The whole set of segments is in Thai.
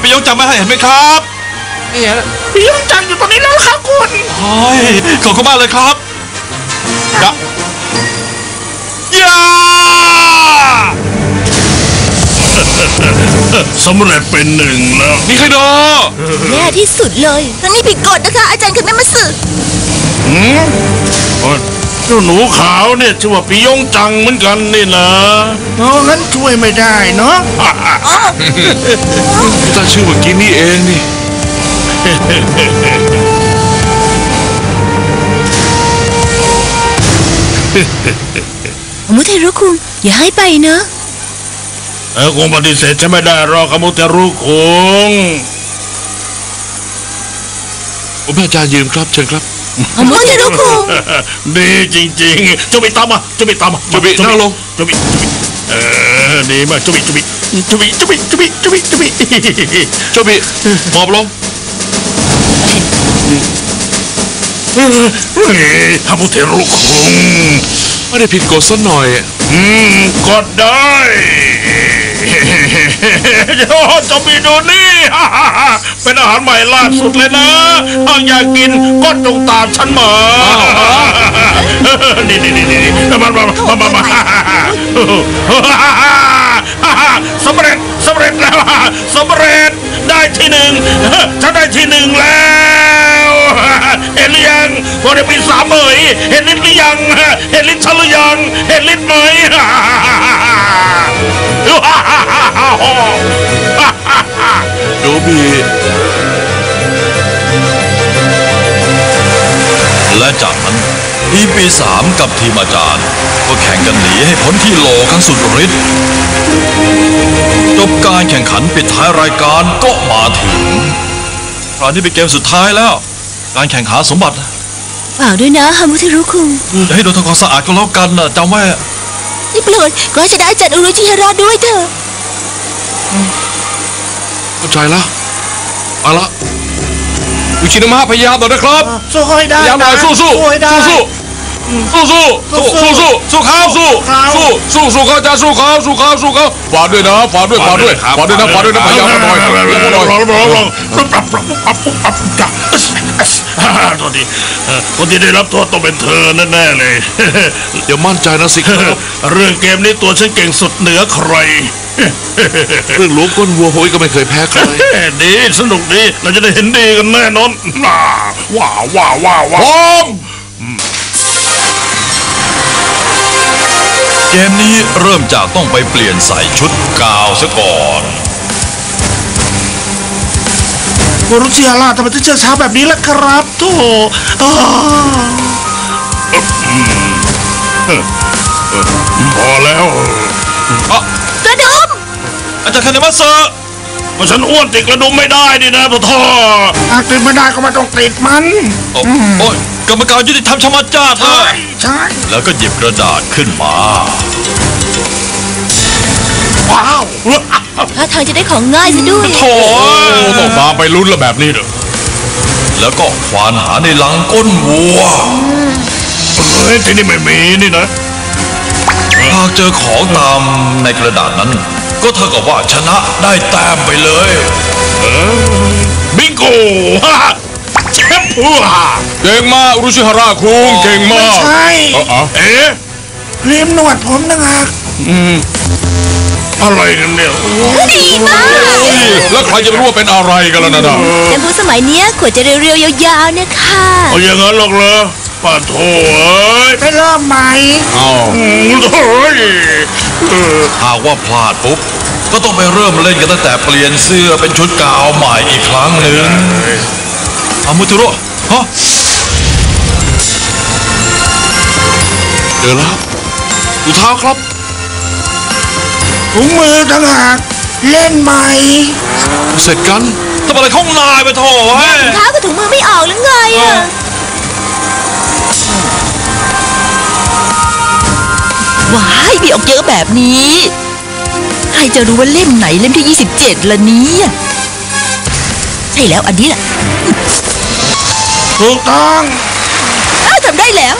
ไปยกจำไม่ให้เห็นไหมครับนี่ฮะพี่ยงจังอยู่ตรงนี้แล้วครับคุณโอ้ยขอบคุณมากเลยครับยะยาสำเร็จเป็นหนึ่งแล้วนี่ใครโดแย่ที่สุดเลยทั้งนี้ผิดกฎนะคะ อาจารย์คือแม่มาสึหืมโอ้ย เจ้าหนูขาวเนี่ยชื่อว่าปียงจังเหมือนกันนี่นะอ๋องั้นช่วยไม่ได้เนาะตั้งชื่อเมื่อกี้นี่เองนี่ มุเทรุคุงอย่าให้ไปเนอะเออคงปฏิเสธจะไม่ได้หรอกครับมุเตรุคงผมให้อาจารย์ยืมครับเชิญครับ มุเทรุคุงดีจริงๆเจ้าบิตามมาเจ้าบิตามมาเจ้าบินั่งลงเจ้าบิเจ้าบิเออดีมากเจ้าบิเจ้าบิเจ้าบิเจ้าบิเจ้าบิเจ้าบิเจ้าบิโจบิหมอบลงเฮ้ยฮามุเทรุคงไม่ได้ผิดกฎสักหน่อย อืมก็ได้ โอ้เจ้าบิดูนี่เป็นอาหารใหม่ล่าสุดเลยนะหากอยากกินก็จงตามฉันมานี่นี่นี่นี่มามามามามาสำเร็จสำเร็จแล้วสำเร็จได้ที่หนึ่งฉันได้ที่หนึ่งแล้ว เห็นหรือยังพอได้ปีสามเหมยเห็นลิ้นหรือยังเห็นลิ้นฉันหรือยังเห็นลิ้นไหมโจบิและจากนั้นทีมปีสามกับทีมอาจารย์ ก็แข่งกันหนีให้พ้นที่โหลครั้งสุดฤทธิ์จบการแข่งขันปิดท้ายรายการก็มาถึงคราวนี้เป็นเกมสุดท้ายแล้ว การแข่งหาสมบัติเปล่าด้วยนะฮามุเทรุคุงอย่าให้โดนทำความสะอาดก็แล้วกันนะจำไว้นี่โปรดก็จะได้อาจารย์อุรุชิฮาระด้วยเถอะเข้าใจแล้วเอาละอุชินามะพยายามหน่อยนะครับสู้ให้ได้พยายามหน่อยสู้สู้ให้ได้สู้ สู้สู้สู้สู้สู้สู้เขาสู้สู้สู้สู้เขาจะสู้เขาสู้เขาสู้เขาฝากด้วยนะฝากด้วยฝากด้วยฝากด้วยนะฝากด้วยนะพยายามหน่อยพยายามหน่อยลองลองลองลองปรับปรับปรับปรับปรับจ้ะตอนนี้คนที่ได้รับโทษต้องเป็นเธอแน่ๆเลยอย่ามั่นใจนะสิครับเรื่องเกมนี้ตัวฉันเก่งสุดเหนือใครเรื่องหลวงก้นวัวโหยก็ไม่เคยแพ้ใครดีสนุกดีเราจะได้เห็นดีกันแน่นอนว้าว้าว้าว้าวพร้อม มนี้เริ่มจากต้องไปเปลี่ยนใส่ชุดกาวซะก่อนโมรุชิฮาร่าทำไมถึงเชื่อช้าแบบนี้ล่ะครับโธ่อ้าวพอแล้วกระดมอาจารย์คาเนมัสเซอร์ว่าฉันอ้วนติดกระดุมไม่ได้นี่นะพ่อท่อหากติดไม่ได้ก็ไม่ต้องติดมัน โอ้โอ้ย กรรมการยุติธรรมชมาจาดเลใช่ย ใช่แล้วก็หยิบกระดาษขึ้นมา ว้าวถ้าทางจะได้ของง่ายซะด้วยโอ้ยต้องตามไปลุ้นละแบบนี้เด้อแล้วก็ควานหาในลังก้นวัว เฮ้ยที่นี่ไม่มีนี่นะ หากเจอของตามในกระดาษนั้น ก็เท่ากับว่าชนะได้แต้มไปเลย บิงโกฮ่า แชมป์หัวเก่งมากอุรุชิฮาระคุงเก่งมากใช่เอ้าเอ้าเอ๊ะรีมหนวดผมนะฮะอะไรกันเนี่ยดีมากแล้วใครจะรู้ว่าเป็นอะไรกันล่ะนะนะแชมพูสมัยเนี้ยขวดจะเรียวๆยาวๆนะคะเอาอย่างนั้นหรอกเหรอป้าโถเอ้ยไปเริ่มใหม่เอาอืมโถ่ยเออหากว่าพลาดปุ๊บ ก็ต้องไปเริ่มเล่นกันตั้งแต่เปลี่ยนเสื้อเป็นชุดกาวใหม่อีกครั้งหนึ่ง อามุตุโร่ฮะเดี๋ยวแล้วดูเท้าครับถุงมือต่างหากเล่นใหม่เสร็จกันทำอะไรของนายไปโถ่เว้ยเท้ากับถุงมือไม่ออกหรือไงอะว้ายมีออกเยอะแบบนี้ ใครจะรู้ว่าเล่มไหนเล่มที่ 27ละเนี่ยใช่แล้วอันนี้แหละ ถูกต้องอ้าวทำได้แล้ว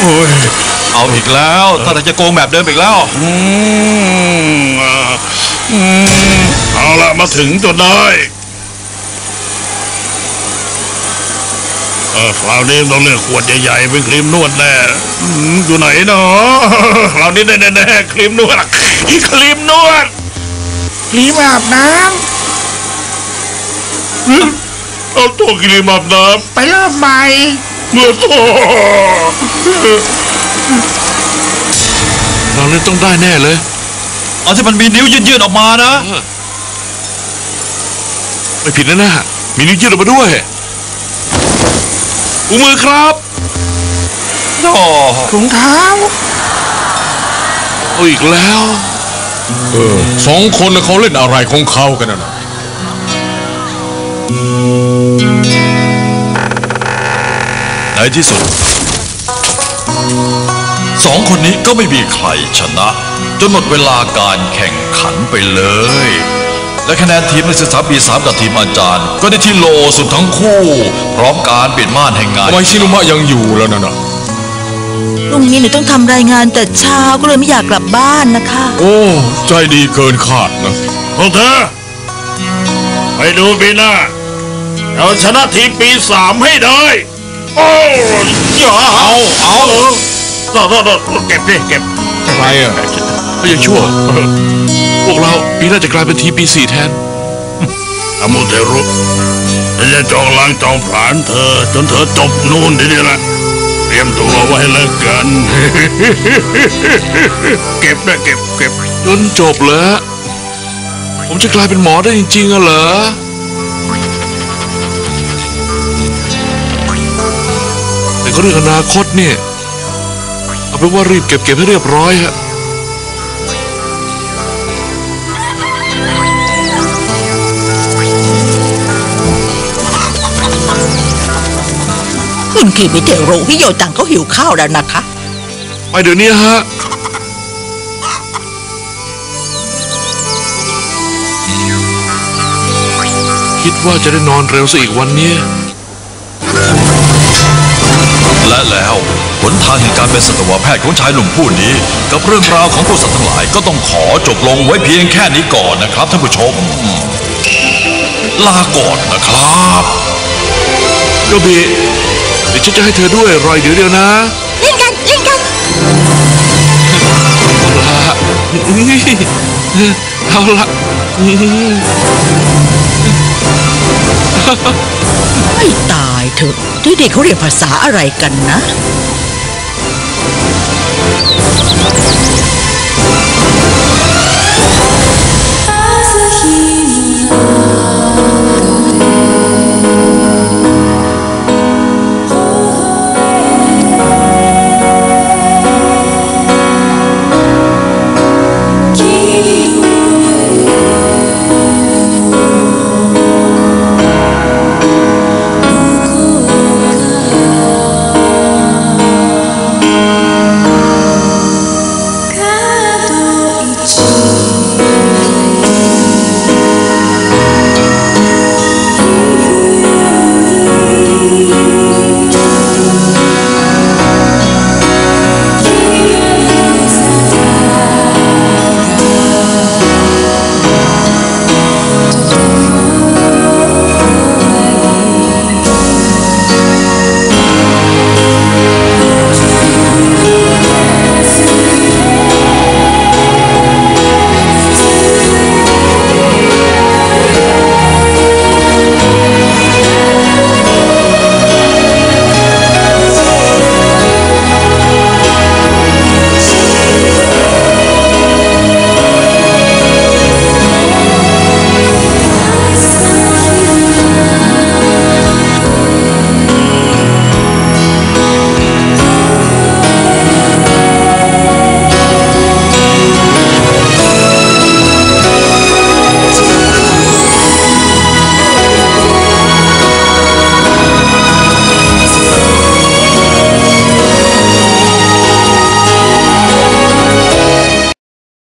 โอ้ยเอาอีกแล้วถ้าจะโกงแบบเดิมอีกแล้ว อืมอ่าอืมเอาละมาถึงจนได้เออคราวนี้ต้องเลือกขวดใหญ่ๆเป็นครีมนวดแน่อืมอยู่ไหนเนาะ คราวนี้แน่ๆครีมนวดครีมนวด ครีมอาบน้ำเอาตัวครีมอาบน้ำไปเริ่มใหม่เมื่อตัวเราเล่นต้องได้แน่เลยเอาที่มันมีนิ้วยืดๆออกมานะไม่ผิดนะนะมีนิ้วยืดออกมาด้วยอุมือครับโอ้ถุงเท้าเอาอีกแล้ว เออสองคนน่ะเขาเล่นอะไรของเขากันน่ะในที่สุด สองคนนี้ก็ไม่มีใครชนะ จนหมดเวลาการแข่งขันไปเลย และคะแนนทีมนักศึกษาปีสามกับทีมอาจารย์ ก็ได้ที่โลสุดทั้งคู่ พร้อมการปิดม่านแห่งงาน ทำไมชินุมะยังอยู่แล้วนั่นน่ะ พรุ่งนี้หนูต้องทำรายงานแต่เช้าก็เลยไม่อยากกลับบ้านนะคะ โอ้ ใจดีเกินคาดนะพวกเธอ ไปดูปีหน้าเอาชนะทีมปีสามให้ได้ โอ้ยอย่าเอาเอาต่อต่อต่อเก็บดิเก็บอะไรอะก็ยังชั่ว พวกเราปีหน้าจะกลายเป็นทีมปีสี่แทนอามุเทรุฉันจะจองล้างจองผลาญเธอ จนเธอจบนู่นทีเดียวละ เตรียมตัวไว้แล้วกัน เก็บนะเก็บเก็บจนจบเลยฮะผมจะกลายเป็นหมอได้จริงๆอะเหรอแต่ก็เรื่องอนาคตเนี่ย เอาเป็นว่ารีบเก็บเก็บให้เรียบร้อยฮะ คุณขี่ไปเที่ยวโรงพี่โยตังเขาหิวข้าวแล้วนะคะ ไปเดี๋ยวนี้ฮะคิดว่าจะได้นอนเร็วซะอีกวันเนี้ยและแล้วหนทางแห่งการเป็นสัตวแพทย์ของชายหนุ่มผู้นี้ กับเรื่องราวของตัวสัตว์ทั้งหลายก็ต้องขอจบลงไว้เพียงแค่นี้ก่อนนะครับท่านผู้ชม ลาก่อนนะครับโยบิ เดี๋ยวฉันจะให้เธอด้วยรอยเดี๋ยวเดียวนะเล่นกันเล่นกัน เอาละเอาละไม่ตายเถอะที่เด็กเขาเรียนภาษาอะไรกันนะ